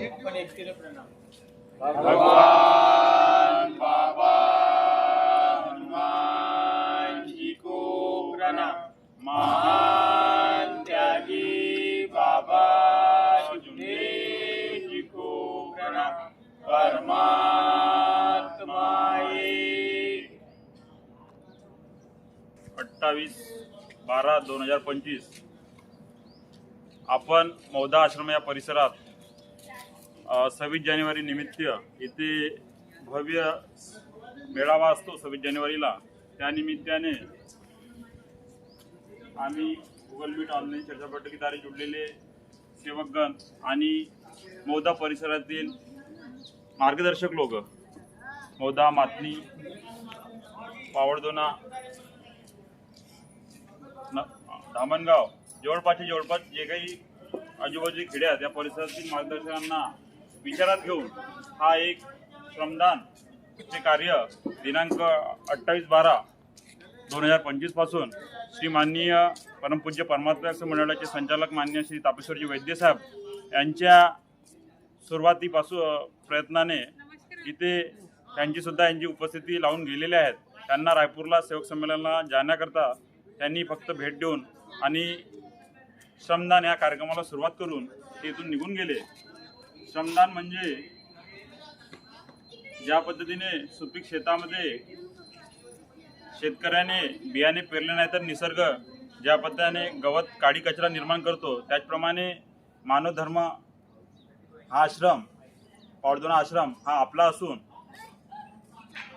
आपण एकटीने प्रणाम. भगवान बाबा हनुमान जी को प्रणाम. महान त्यागी बाबा शिवने जी को प्रणाम. परमात्मा अठ्ठावीस बारा दोन हजार पंचवीस. आपण मौदा आश्रम या परिसरात सव्वीस जानेवारी निमित्त इथे भव्य मेळावा असतो सव्वीस जानेवारीला. त्यानिमित्ताने आम्ही गुगल मीट ऑनलाईन चर्चा बैठकीद्वारे जुडलेले सेवकगण आणि मौदा परिसरातील मार्गदर्शक लोक मौदा मातनी पावडदोना धामणगाव जवळपासचे जवळपास जे काही आजूबाजूचे खेड्या आहेत परिसरातील मार्गदर्शकांना विचारात घेऊन हा एक श्रमदान चे कार्य दिनांक अठ्ठावीस बारा दोन हजार पंचवीसपासून श्री माननीय परमपूज्य परमात्मा मंडळाचे संचालक मान्य श्री तापेश्वरजी वैद्यसाहेब यांच्या सुरुवातीपासून प्रयत्नाने इथे त्यांचीसुद्धा यांची उपस्थिती लावून गेलेले आहेत. त्यांना रायपूरला सेवक संमेलनाला जाण्याकरता त्यांनी फक्त भेट देऊन आणि श्रमदान या कार्यक्रमाला सुरुवात करून ते इथून निघून गेले. श्रमदान म्हणजे ज्या पद्धतीने सुपीक शेतामध्ये शेतकऱ्याने बियाणे पेरले नाही तर निसर्ग ज्या पद्धतीने गवत काडी कचरा निर्माण करतो त्याचप्रमाणे मानव धर्म हा आश्रम पावडदोना आश्रम हा आपला असून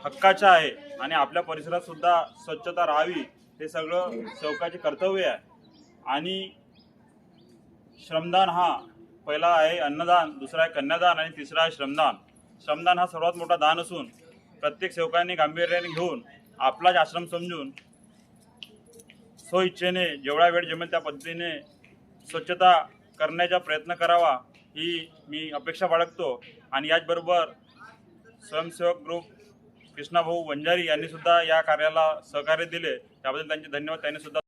हक्काचा आहे आणि आपल्या परिसरात सुद्धा स्वच्छता राहावी हे सगळं सेवकाचे कर्तव्य आहे. आणि श्रमदान हा पहिला आहे अन्नदान दुसरा आहे कन्यादान आणि तिसरा आहे श्रमदान. श्रमदान हा सर्वात मोठा दान असून प्रत्येक सेवकांनी गांभीर्याने घेऊन आपलाच आश्रम समजून स्वइच्छेने जेवढा वेळ जमेल त्या पद्धतीने स्वच्छता करण्याचा प्रयत्न करावा ही मी अपेक्षा बाळगतो. आणि याचबरोबर स्वयंसेवक ग्रुप कृष्णाभाऊ वंजारी यांनी सुद्धा या कार्याला सहकार्य दिले. त्याबद्दल त्यांचे धन्यवाद. त्यांनी सुद्धा